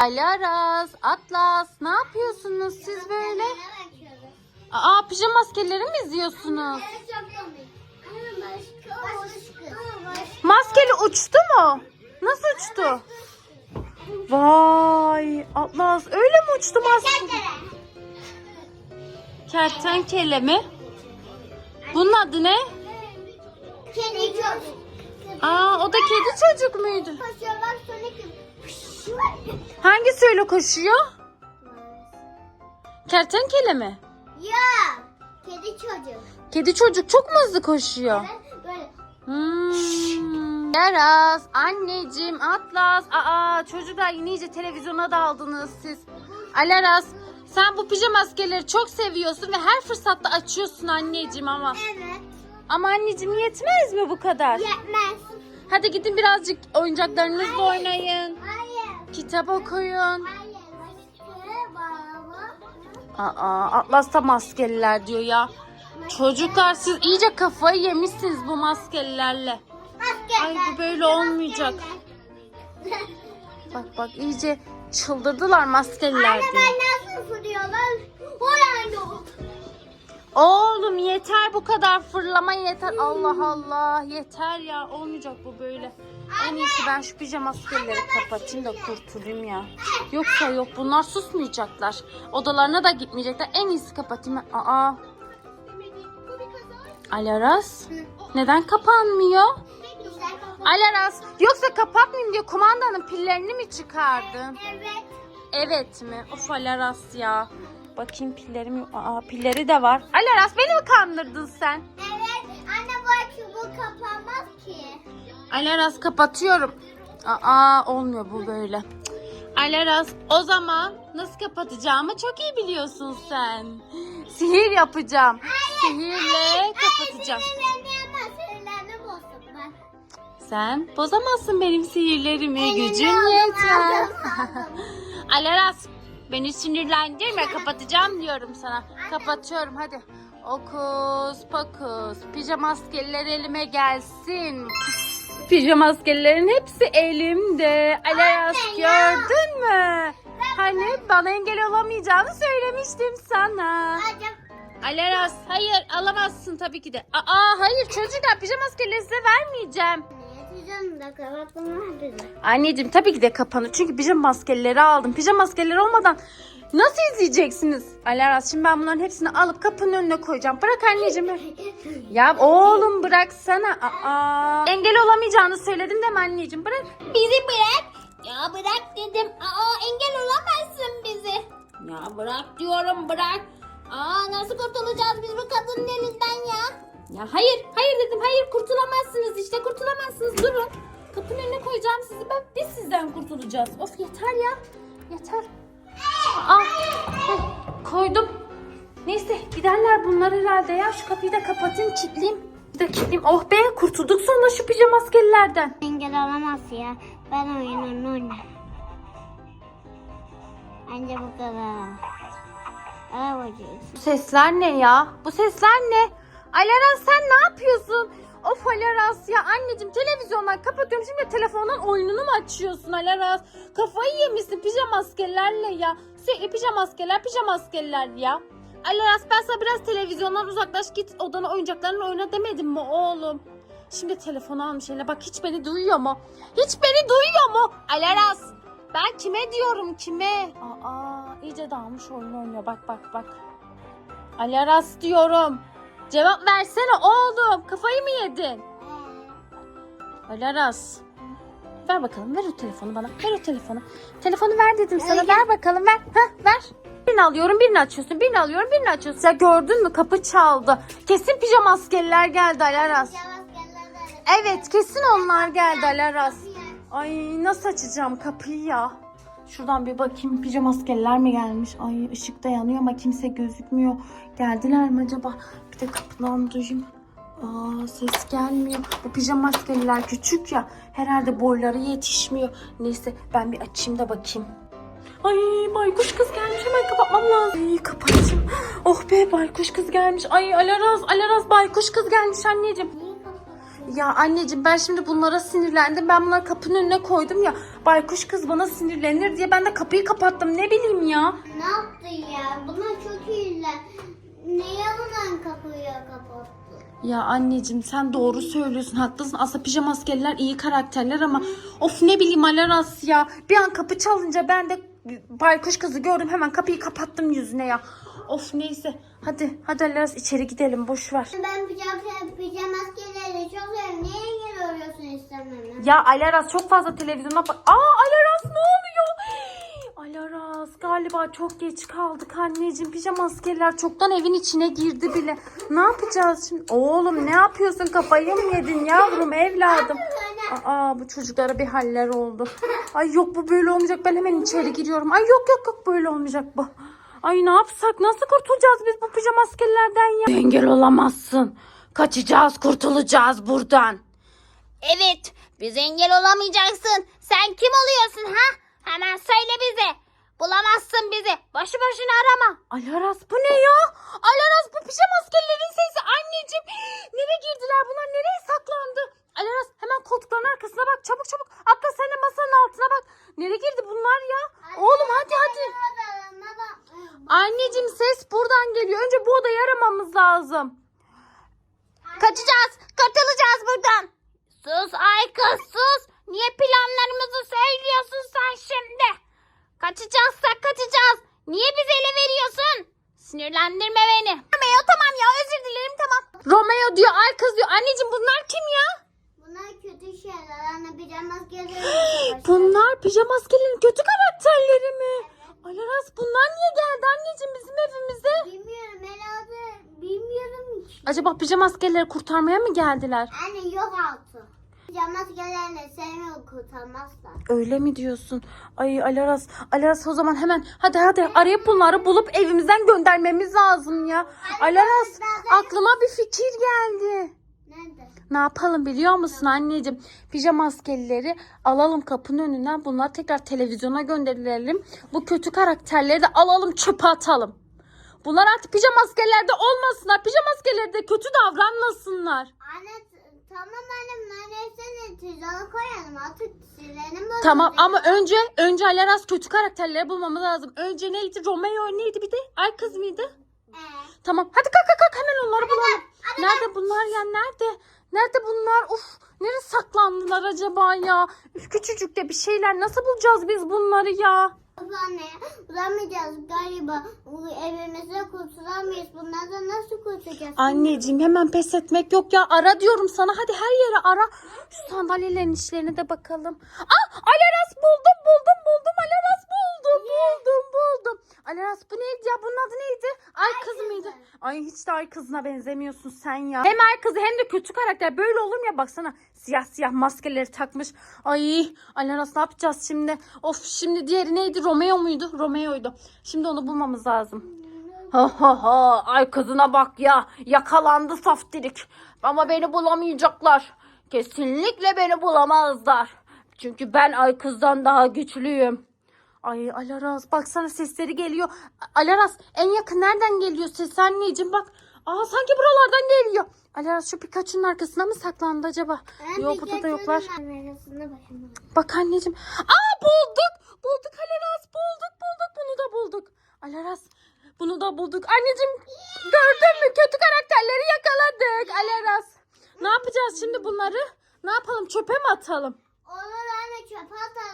Alaraz, Atlas ne yapıyorsunuz siz böyle? Aa pijama maskeleri mi izliyorsunuz? Maskeli uçtu mu? Nasıl uçtu? Vay Atlas öyle mi uçtu maskeli? Kertenkele mi? Bunun adı ne? Kedi çocuk. Aa o da kedi çocuk muydu? Hangisi öyle koşuyor? Kertenkele mi? Ya. Kedi çocuk. Kedi çocuk çok mu hızlı koşuyor? Ben böyle. Hmm. Yaraz, anneciğim, Atlas. Aa çocuklar yine iyice televizyona daldınız siz. Alaraz, sen bu pijama maskeleri çok seviyorsun ve her fırsatta açıyorsun anneciğim ama. Evet. Ama anneciğim yetmez mi bu kadar? Yetmez. Hadi gidin birazcık oyuncaklarınızla oynayın. Hayır. Kitap okuyun. Aa Atlas da maskeliler diyor ya. Çocuklar siz iyice kafayı yemişsiniz bu maskelilerle. Ay, bu böyle olmayacak. Bak bak iyice çıldırdılar maskeliler Anne diye. ben nasıl fırıyorlar? Oğlum yeter bu kadar fırlama yeter. Allah Allah yeter ya olmayacak bu böyle. En iyisi ben şu pijama maskeleri kapatayım da kurtulayım ya. Yoksa yok bunlar susmayacaklar. Odalarına da gitmeyecekler. En iyisi kapatayım. Aa. Alaras neden kapanmıyor? Alaras yoksa kapatmayayım diye kumandanın pillerini mi çıkardın? Evet. Evet mi? Of Alaras ya. Bakayım pillerim. Aa pilleri de var. Alaras beni mi kandırdın sen? Evet. Anne bu kapanmaz ki. Alaras kapatıyorum. Aa olmuyor bu böyle. Alaras o zaman nasıl kapatacağımı çok iyi biliyorsun sen. Sihir yapacağım. Sihirle kapatacağım. Sinirlerini ama sinirlerini bozdum ben. Sen bozamazsın benim sihirlerimi. Gücün yeter. Alaras beni sinirlendirme kapatacağım diyorum sana. Kapatıyorum hadi. Okus pokus pijama maskeler elime gelsin. Pijama maskelerin hepsi elimde. Ya. gördün mü? Hani bana engel olamayacağını söylemiştim sana. Alaras hayır alamazsın tabii ki de. Aa hayır çocuklar pijama maskeleri size vermeyeceğim. Da kapattım. Anneciğim tabii ki de kapanır. Çünkü pijama maskeleri aldım. Pijama maskeleri olmadan nasıl izleyeceksiniz? Alaras şimdi ben bunların hepsini alıp kapının önüne koyacağım. Bırak anneciğim. ya oğlum bıraksana. Aa, engel olamayacağını söyledim de mi anneciğim? Bırak. Bizi bırak. Ya bırak dedim. Aa engel olamazsın bizi. Ya bırak diyorum bırak. Aa nasıl kurtulacağız biz bu kadının elinden ya? Ya hayır hayır dedim hayır kurtulamazsınız işte kurtulamazsınız durun. Kapının önüne koyacağım sizi ben biz sizden kurtulacağız. Of yeter ya yeter. Heh, koydum. Neyse giderler bunlar herhalde ya şu kapıyı da kapatayım kilitleyeyim. Bir de kilitleyeyim. Oh be kurtulduk sonunda şu pijama maskelilerden. Engel olamaz ya. Ben oyununu oynarım. Bence bu kadar. Arabacıyız. Bu sesler ne ya? Bu sesler ne? Alaras sen ne yapıyorsun? Of Alaras ya anneciğim televizyondan kapatıyorum şimdi telefondan oyununu mu açıyorsun Alaras? Kafayı yemişsin pijama maskelerle ya. Sürekli pijama maskeler pijama maskeler ya. Alaras ben sana biraz televizyondan uzaklaş git odana oyuncaklarını oyna demedim mi oğlum? Şimdi telefonu almış eline bak hiç beni duyuyor mu? Hiç beni duyuyor mu? Alaras ben kime diyorum kime? Aa iyice dağılmış oyun oynuyor bak bak bak. Alaras diyorum. Cevap versene oğlum. Kafayı mı yedin? Alaras. Ver bakalım. Ver o telefonu bana. Ver o telefonu. Telefonu ver dedim sana. Ver bakalım. Ver. Hah ver. Birini alıyorum, birini açıyorsun. Birini alıyorum, birini açıyorsun. Ya gördün mü? Kapı çaldı. Kesin pijama askeriler geldi Alaras. Evet, kesin onlar geldi Alaras. Ay nasıl açacağım kapıyı ya? Şuradan bir bakayım pijama askerler mi gelmiş? Ay ışık da yanıyor ama kimse gözükmüyor. Geldiler mi acaba? Bir de kapıdan duyayım. Aa ses gelmiyor. Bu pijama askerler küçük ya. Herhalde boyları yetişmiyor. Neyse ben bir açayım da bakayım. Ay baykuş kız gelmiş hemen kapatmam lazım. Ay kapatayım. Oh be baykuş kız gelmiş. Ay Alaraz Alaraz baykuş kız gelmiş anneciğim. Ya anneciğim ben şimdi bunlara sinirlendim. Ben bunları kapının önüne koydum ya. Baykuş kız bana sinirlenir diye ben de kapıyı kapattım. Ne bileyim ya. Ne yaptın ya? Bunlar çok iyiler. Niye bundan kapıyı kapattın? Ya anneciğim sen doğru söylüyorsun haklısın. Aslında pijama askerler iyi karakterler ama of ne bileyim Alaras ya. Bir an kapı çalınca ben de baykuş kızı gördüm hemen kapıyı kapattım yüzüne ya. Of neyse hadi hadi Alaras içeri gidelim boş ver. Ben pijama, pijama askerleri çok seviyorum. Niye engel oluyorsun istememe? Ya Alaras çok fazla televizyona bak. Aa Alaras ne oluyor? Alaras galiba çok geç kaldık anneciğim. Pijama askerler çoktan evin içine girdi bile. Ne yapacağız şimdi? Oğlum ne yapıyorsun? Kafayı mı yedin yavrum evladım? Aa bu çocuklara bir haller oldu. Ay yok bu böyle olmayacak. Ben hemen içeri giriyorum. Ay yok yok yok böyle olmayacak bu. Ay ne yapsak? Nasıl kurtulacağız biz bu pijama askerlerden ya? Engel olamazsın. Kaçacağız, kurtulacağız buradan. Evet, biz engel olamayacaksın. Sen kim oluyorsun ha? Hemen söyle bize. Bulamazsın bizi. Boşu boşuna arama. Alaras bu ne ya? Alaras bu pijama askerlerin sesi anneciğim. Nereye girdiler bunlar? Nereye saklandı? Alaras hemen koltukların arkasına bak. Çabuk çabuk. Atla sen de masanın altına bak. Nereye girdi bunlar ya? Oğlum hadi hadi. Anneciğim ses buradan geliyor. Önce bu odayı aramamız lazım. Kaçacağız. Katılacağız buradan. Sus ay kız sus. Niye planlarımızı söylüyorsun sen şimdi? Kaçacağızsak kaçacağız. Niye bizi ele veriyorsun? Sinirlendirme beni. Romeo tamam ya özür dilerim tamam. Romeo diyor, ay kız diyor. Anneciğim bunlar kim ya? Bunlar kötü şeyler. Anne pijama askerleri. Bunlar pijama askerlerin kötü karakterleri mi? Alaras bunlar niye geldi anneciğim bizim evimize? Bilmiyorum herhalde. Bilmiyorum hiç. Acaba pijama askerleri kurtarmaya mı geldiler? Anne yok altı. Pijama askerlerle sevmiyor kurtarmazlar. Öyle mi diyorsun? Ay Alaras, Alaras o zaman hemen hadi hadi arayıp bunları bulup evimizden göndermemiz lazım ya. Alaras aklıma bir fikir geldi. Nerede? Ne yapalım biliyor musun anneciğim? Pijama askerleri alalım kapının önünden bunları tekrar televizyona gönderelim. Bu kötü karakterleri de alalım çöpe atalım. Bunlar artık pijama askerlerde olmasınlar. Pijama askerleri de kötü davranmasınlar. Anne tamam anne bunların hepsini tuzağına koyalım. Artık silelim bunu. Tamam ama önce önce Alaras kötü karakterleri bulmamız lazım. Önce neydi? Romeo neydi bir de? Ay kız mıydı? Ee, Tamam. Hadi kalk kalk kalk hemen onları bulalım. Nerede bunlar ya? Nerede? Nerede bunlar? Uf, nereye saklandılar acaba ya? Üf, küçücük de bir şeyler. Nasıl bulacağız biz bunları ya? Of anne bulamayacağız galiba. Bu evimizde kurtulamayız. Bunlardan nasıl kurtulacağız? Anneciğim hemen pes etmek yok ya. Ara diyorum sana. Hadi her yere ara. Şu sandalyelerin içlerine de bakalım. Ah Alaras buldum Alaras bu neydi ya? Bunun adı neydi? Ay kız mıydı? Ay hiç de ay kızına benzemiyorsun sen ya. Hem ay kızı hem de kötü karakter. Böyle olur mu ya? Baksana siyah siyah maskeleri takmış. Ay Alaras ne yapacağız şimdi? Of şimdi diğeri neydi? Romeo muydu? Romeo'ydu. Şimdi onu bulmamız lazım. Ha ha ha ay kızına bak ya yakalandı saftirik ama beni bulamayacaklar kesinlikle beni bulamazlar çünkü ben ay kızdan daha güçlüyüm ay Alaraz baksana sesleri geliyor Alaraz en yakın nereden geliyor ses anneciğim bak aa sanki buralardan geliyor Alaraz şu Pikachu'nun arkasına mı saklandı acaba yok burada da yoklar Bak anneciğim. Aa bulduk. Bulduk Alaras. Bulduk bulduk. Bunu da bulduk. Alaras. Bunu da bulduk. Anneciğim gördün mü? Kötü karakterleri yakaladık. Alaras. Ne yapacağız şimdi bunları? Ne yapalım? Çöpe mi atalım? Olur anne çöpe atalım.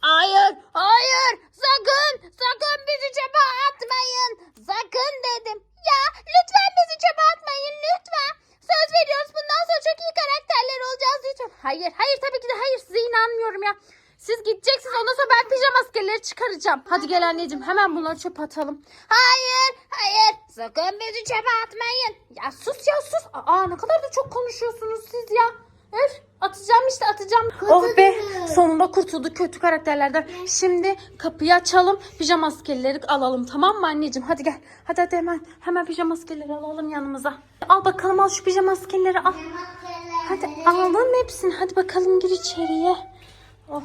Hayır. Hayır. Sakın. Sakın bizi çöpe atmayın. Sakın dedim. Ya lütfen bizi çöpe atmayın. Lütfen. Söz veriyoruz. Bundan sonra çok iyi karakterler olacağız lütfen. Hayır. Hayır tabii ki de hayır. Size inanmıyorum ya. Siz gideceksiniz. Ondan sonra ben pijama askerleri çıkaracağım. Hadi gel anneciğim. Hemen bunları çöpe atalım. Hayır. Hayır. Sakın bizi çöpe atmayın. Ya sus ya sus. Aa ne kadar da çok konuşuyorsunuz siz ya. Öf. Atacağım işte atacağım. Oh be. Sonunda kurtulduk kötü karakterlerden. Şimdi kapıyı açalım. Pijama askerleri alalım tamam mı anneciğim? Hadi gel. Hadi hadi hemen. Hemen pijama askerleri alalım yanımıza. Al bakalım al şu pijama askerleri al. Hadi alalım hepsini. Hadi bakalım gir içeriye. Oh.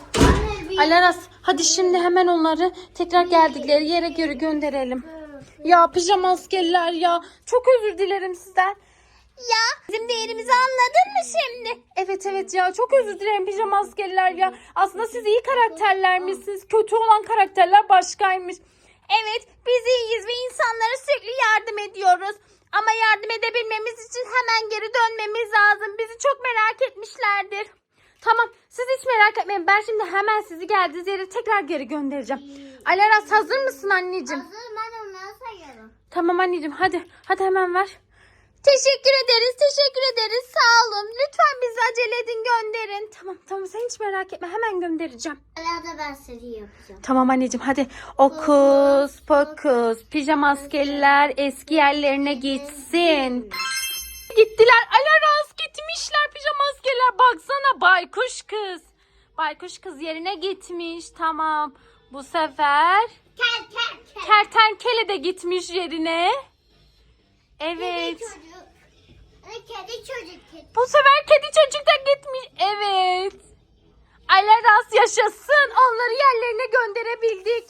Alaras hadi şimdi hemen onları tekrar geldikleri yere göre gönderelim. Ya pijama askerler ya. Çok özür dilerim sizden. Ya. Bizim değerimizi anladın mı şimdi? Evet evet ya çok özür dilerim pijama askerler ya. Aslında siz iyi karakterlermişsiniz. Kötü olan karakterler başkaymış. Evet biz iyiyiz ve insanlara sürekli yardım ediyoruz. Ama yardım edebilmemiz için hemen geri dönmemiz lazım. Bizi çok merak etmişlerdir. Tamam siz hiç merak etmeyin. Ben şimdi hemen sizi geldiğiniz yere tekrar geri göndereceğim. Alaras hazır mısın anneciğim? Hazır ben onları sayıyorum. Tamam anneciğim hadi. Hadi hemen ver. Teşekkür ederiz, teşekkür ederiz. Sağ olun. Lütfen bizi acele edin gönderin. Tamam tamam sen hiç merak etme. Hemen göndereceğim. Hala da ben seni yapacağım. Tamam anneciğim hadi. Okus pokus. Pijama askerler eski yerlerine gitsin. Gittiler. Alaraz gitmişler pijama askerler. Baksana baykuş kız. Baykuş kız yerine gitmiş. Tamam. Bu sefer Kel kel kel. kertenkele de gitmiş yerine. Evet. çocuk. Kedi çocuk. Kedi. Bu sefer kedi çocuk da gitmiş. Evet. Alaraz yaşasın. Onları yerlerine gönderebildik.